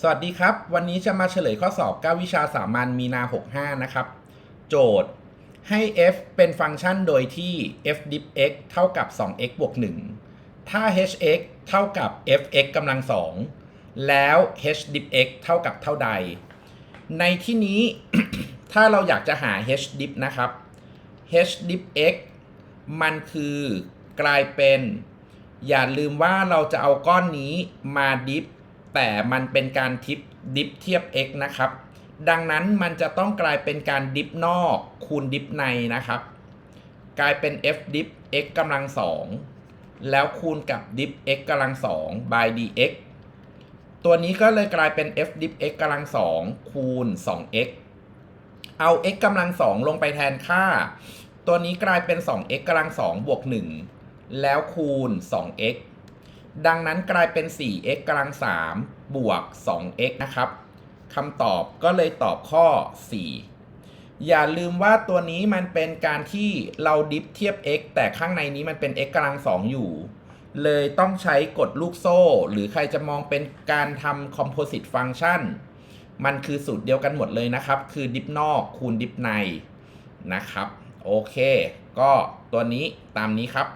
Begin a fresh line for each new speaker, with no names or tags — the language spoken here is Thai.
สวัสดีครับ วันนี้จะมาเฉลยข้อสอบ 9 วิชาสามัญมีนา 65 นะครับ โจทย์ให้ f เป็นฟังก์ชันโดยที่ f dip x เท่ากับ 2x บวก 1 ถ้า hx เท่ากับ fx กำลัง 2 แล้ว h dip x เท่ากับเท่าใด ในที่นี้ ถ้าเราอยากจะหา h dip นะครับ h dip x มันคือกลายเป็น อย่าลืมว่าเราจะเอาก้อนนี้มาดิฟ แต่มันเป็นการทิปดิฟเทียบ x นะครับ ดังนั้นมันจะต้องกลายเป็นการดิฟนอกคูณดิฟในนะครับ กลายเป็น f ดิฟ x กำลังสองแล้วคูณกับดิฟ x กำลังสอง by dx ตัวนี้ก็เลยกลายเป็น f ดิฟ x กำลังสองคูณ 2x เอา x กำลังสองลงไปแทนค่า ตัวนี้กลายเป็น 2x กำลังสองบวก 1 แล้วคูณ 2x ดังนั้นกลายเป็น 4x กำลัง 3 บวก 2x นะครับคำตอบก็เลยตอบข้อ 4 อย่าลืมว่าตัวนี้มันเป็นการที่เราดิฟเทียบ x แต่ข้างในนี้มันเป็น x กำลัง 2 อยู่ เลยต้องใช้กฎลูกโซ่ หรือใครจะมองเป็นการทำ composite function มันคือสูตรเดียวกันหมดเลยนะครับ คือดิฟนอกคูณดิฟในนะครับ โอเค ก็ตัวนี้ตามนี้ครับ